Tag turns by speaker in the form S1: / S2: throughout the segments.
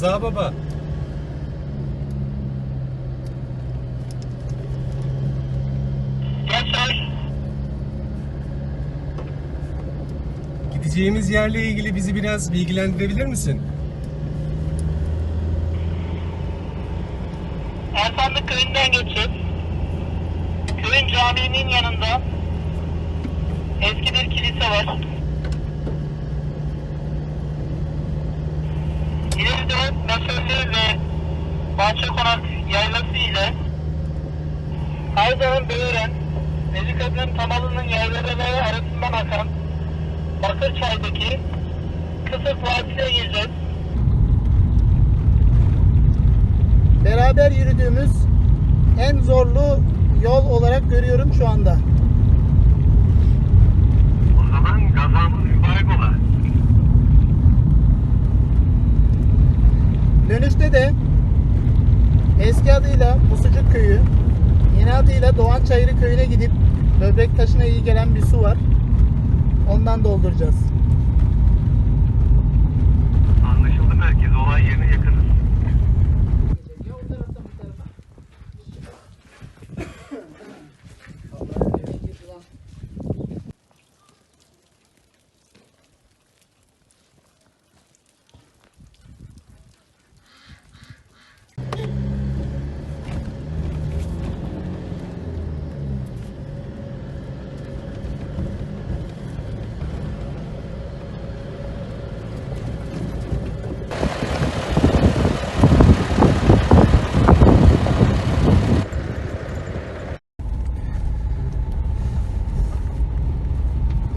S1: Rıza Baba. Gideceğimiz yerle ilgili bizi biraz bilgilendirebilir misin?
S2: Ersanlık köyünden geçip köyün caminin yanında eski bir kilise var. İleride Meselli ve Bahçe Konak yaylası ile Aydağ'ın Böğren, Mezikadın Tamalı'nın yaylaları arasından akan Bakırçay'daki Kısık Vadisi'ne gireceğiz.
S3: beraber yürüdüğümüz en zorlu yol olarak görüyorum şu anda.
S2: O zaman gazamız mübarek ola.
S3: Dönüşte de eski adıyla Musucuk Köyü, yeni adıyla Doğan Çayırı Köyü'ne gidip böbrek taşına iyi gelen bir su var. Ondan dolduracağız.
S2: Anlaşıldı merkez olay yerine yakınız.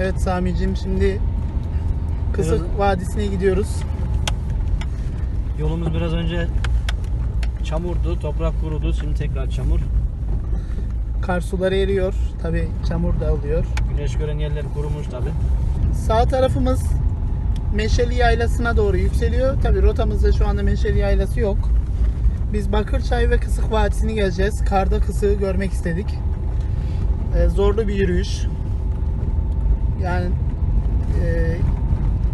S3: Evet Sami'cim şimdi Kısık
S4: Biraz-
S3: Vadisi'ne gidiyoruz.
S4: Yolumuz biraz önce çamurdu, toprak kurudu. Şimdi tekrar çamur.
S3: Kar suları eriyor. Tabi çamur da oluyor.
S4: Güneş gören yerler kurumuş tabi.
S3: Sağ tarafımız Meşeli Yaylası'na doğru yükseliyor. Tabi rotamızda şu anda Meşeli Yaylası yok. Biz Bakırçay ve Kısık Vadisi'ni geleceğiz. Karda kısığı görmek istedik. Ee, zorlu bir yürüyüş. Yani e,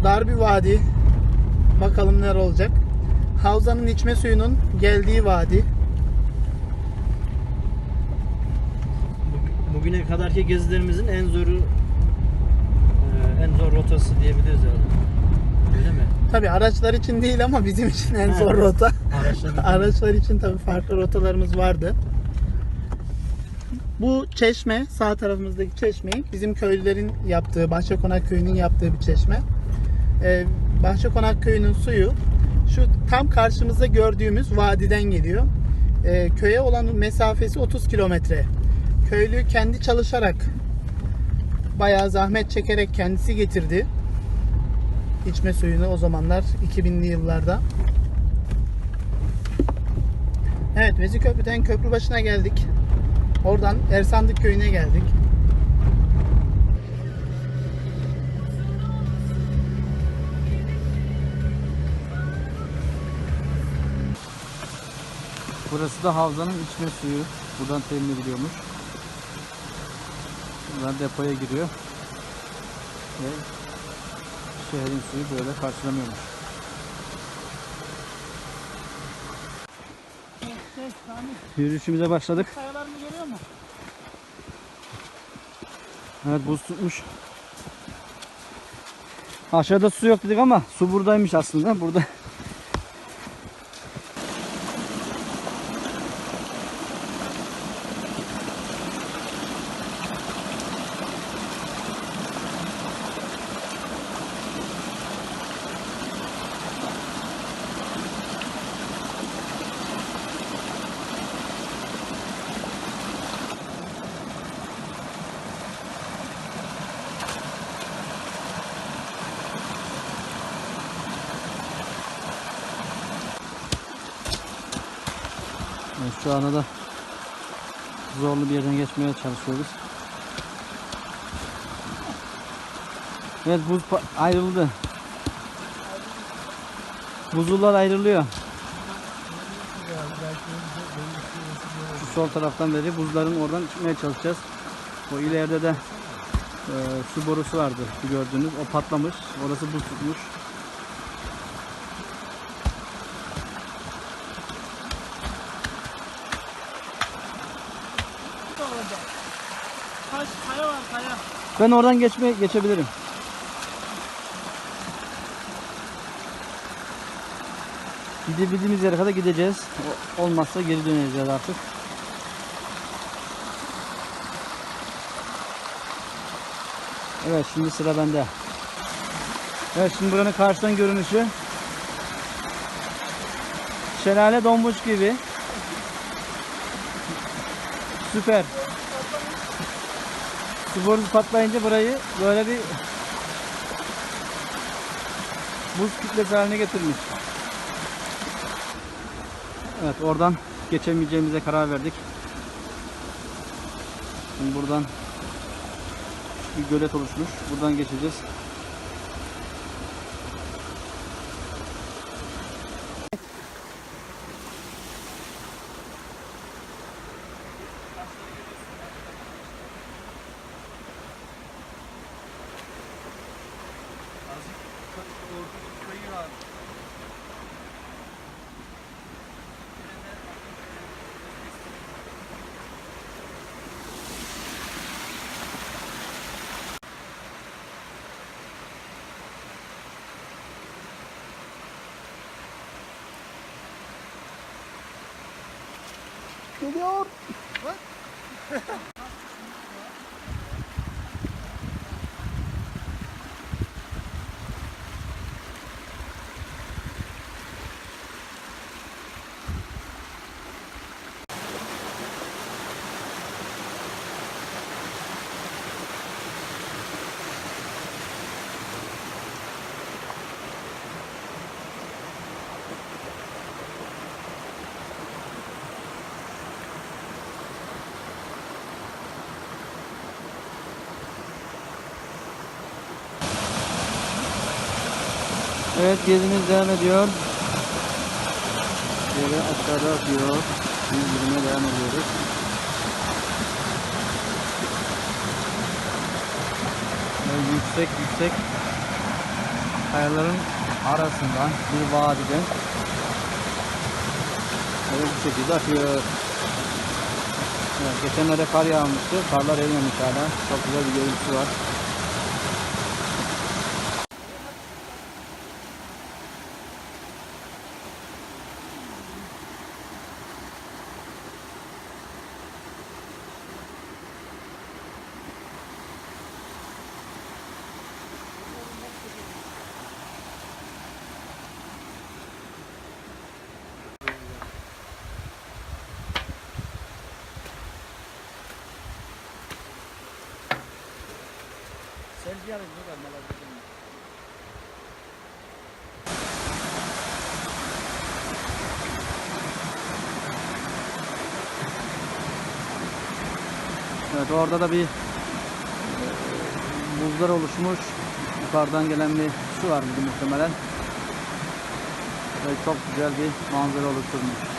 S3: dar bir vadi. Bakalım neler olacak. Havzanın içme suyunun geldiği vadi.
S4: Bu- Bugüne kadarki gezilerimizin en zoru e, en zor rotası diyebiliriz herhalde. Öyle mi?
S3: Tabi araçlar için değil ama bizim için en zor rota.
S4: Araçlar için.
S3: Araçlar için tabii farklı rotalarımız vardı. Bu çeşme, sağ tarafımızdaki çeşmeyi bizim köylülerin yaptığı, Bahçekonak Köyü'nün yaptığı bir çeşme. Ee, Bahçekonak Köyü'nün suyu şu tam karşımızda gördüğümüz vadiden geliyor. Ee, köye olan mesafesi 30 kilometre. Köylü kendi çalışarak, bayağı zahmet çekerek kendisi getirdi. İçme suyunu o zamanlar 2000'li yıllarda. Evet Vezirköprü'den köprü başına geldik. Oradan Ersandık köyüne geldik.
S5: Burası da havzanın içme suyu. Buradan temin ediliyormuş. Buradan depoya giriyor. Ve şehrin suyu böyle karşılanıyormuş. Yürüyüşümüze başladık. Evet buz tutmuş. Aşağıda su yok dedik ama su buradaymış aslında. Burada Evet, şu anda da zorlu bir yerden geçmeye çalışıyoruz. Evet buz ayrıldı. Buzullar ayrılıyor. Şu sol taraftan beri buzların oradan çıkmaya çalışacağız. O ileride de e, su borusu vardı gördüğünüz. O patlamış. Orası buz tutmuş. Ben oradan geçme geçebilirim. Gidebildiğimiz yere kadar gideceğiz. Olmazsa geri döneceğiz artık. Evet şimdi sıra bende. Evet şimdi buranın karşıdan görünüşü. Şelale donmuş gibi. Süper. Su patlayınca burayı böyle bir buz kütlesi haline getirmiş. Evet oradan geçemeyeceğimize karar verdik. Şimdi buradan bir gölet oluşmuş. Buradan geçeceğiz. Geliyor. Evet gezimiz devam ediyor. Böyle aşağıda akıyor. Biz yürümeye devam ediyoruz. Böyle yüksek yüksek kayaların arasından bir vadiden böyle bu şekilde akıyor. Evet, geçenlerde kar yağmıştı. Karlar erimemiş hala. Çok güzel bir görüntüsü var. Evet orada da bir e, buzlar oluşmuş. Yukarıdan gelen bir su var muhtemelen. Ve çok güzel bir manzara oluşturmuş.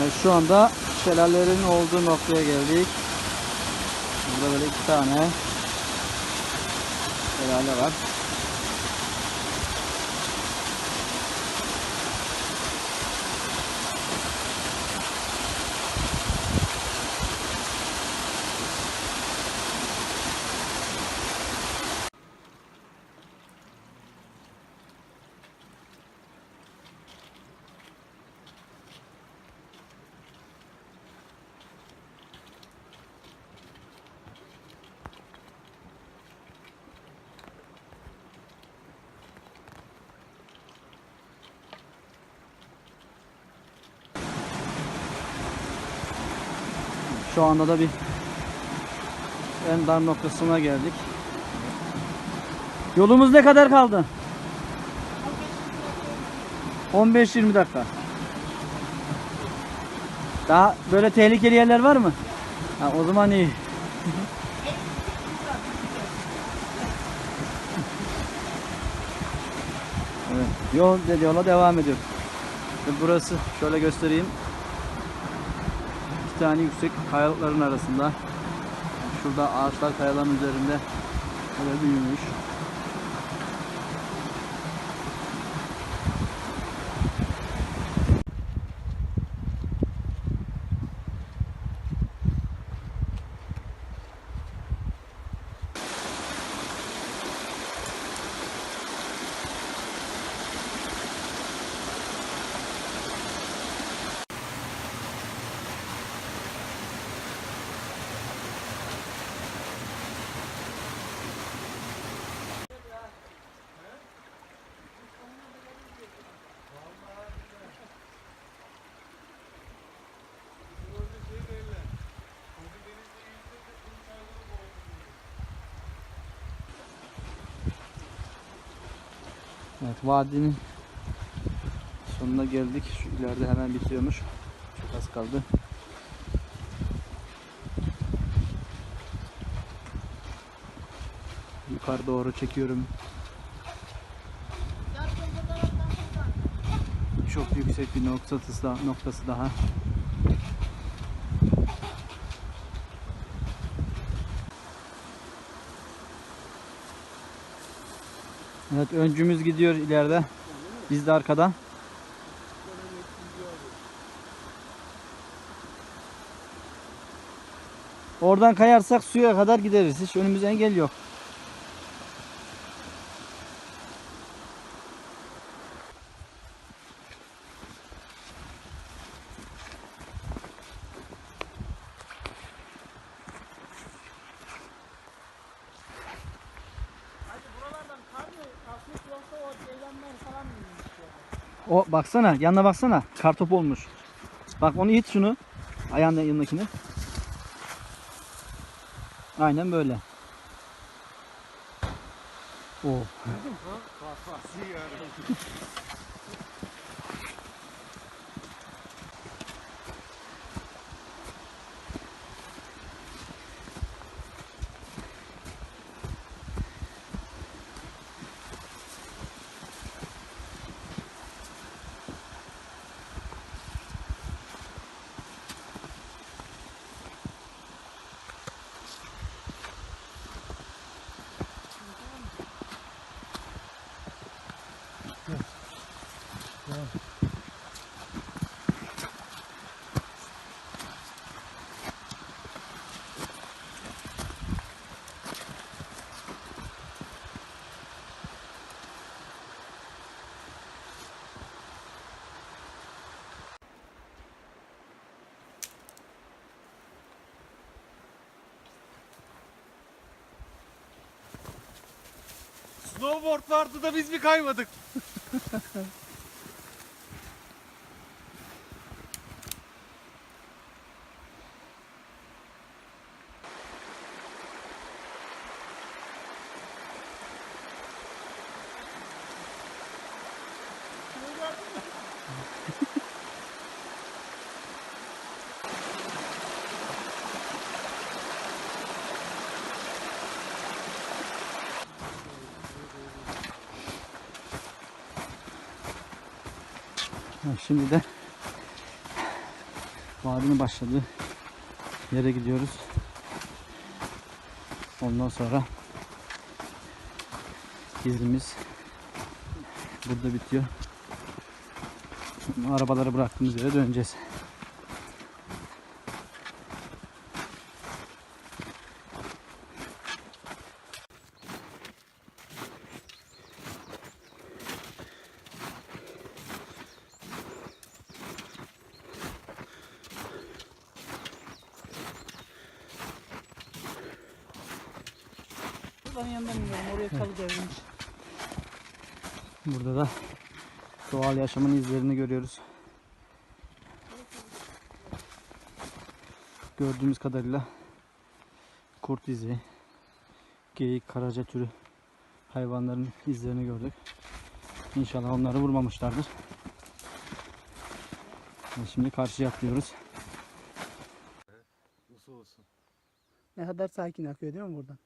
S5: Evet, şu anda şelalelerin olduğu noktaya geldik. Burada böyle iki tane şelale var. Şu anda da bir en dar noktasına geldik. Yolumuz ne kadar kaldı? 15-20 dakika. Daha böyle tehlikeli yerler var mı? Ha, o zaman iyi. evet, yol yola devam ediyor. Burası şöyle göstereyim. İki tane yüksek kayalıkların arasında. Şurada ağaçlar kayaların üzerinde böyle büyümüş. Evet vadinin sonuna geldik. Şu ileride hemen bitiyormuş. Çok az kaldı. Yukarı doğru çekiyorum. Çok yüksek bir noktası daha, Evet öncümüz gidiyor ileride. Biz de arkada. Oradan kayarsak suya kadar gideriz. Hiç önümüze engel yok. O baksana yanına baksana kartop olmuş. Bak onu it şunu. Ayağının yanındakini. Aynen böyle. Oo.
S1: Snowboard vardı da biz mi kaymadık?
S5: Şimdi de vadinin başladığı yere gidiyoruz. Ondan sonra gezimiz burada bitiyor. Arabaları bıraktığımız yere döneceğiz.
S3: Buradan yanından iniyorum. Oraya kalı devrilmiş.
S5: Burada da doğal yaşamın izlerini görüyoruz. Gördüğümüz kadarıyla kurt izi, geyik, karaca türü hayvanların izlerini gördük. İnşallah onları vurmamışlardır. Şimdi karşıya atlıyoruz.
S3: Ne kadar sakin akıyor değil mi buradan?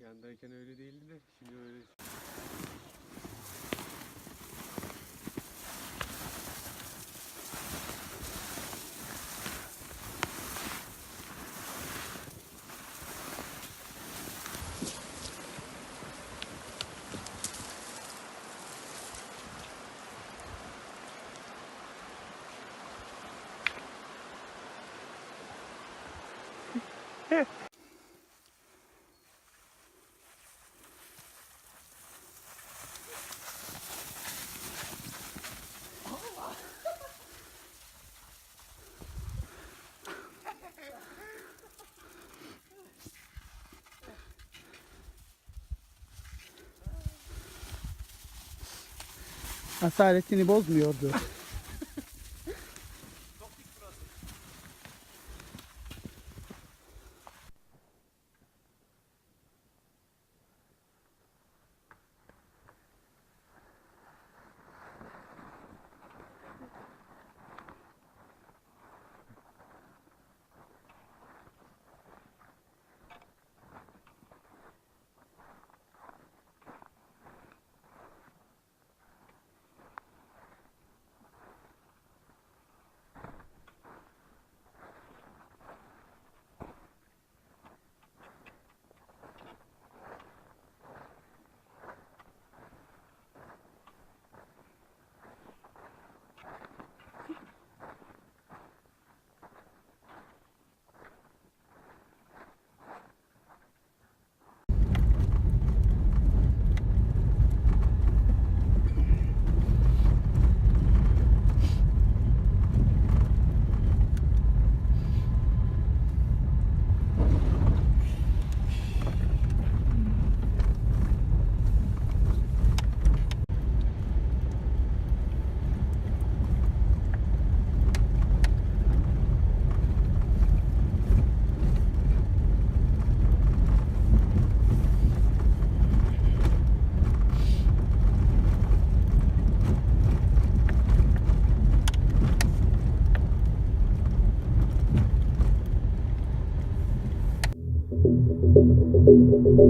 S1: Yandayken öyle değildi de şimdi öyle.
S3: Asaletini bozmuyordu.
S5: Şu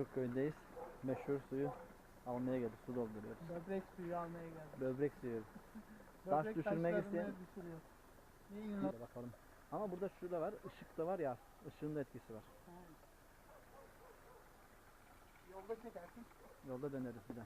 S5: Musucuk köyündeyiz. Meşhur suyu almaya geldik. Su dolduruyoruz.
S3: Böbrek suyu almaya geldim.
S5: Böbrek suyu. Taş
S3: Böbrek
S5: düşürmek isteyen-
S3: düşürüyor. İyi
S5: Bir bakalım. Ama burada şu da var. ışık da var ya. Işığın da etkisi var.
S3: Yolda çekersin.
S5: Yolda döneriz bir de.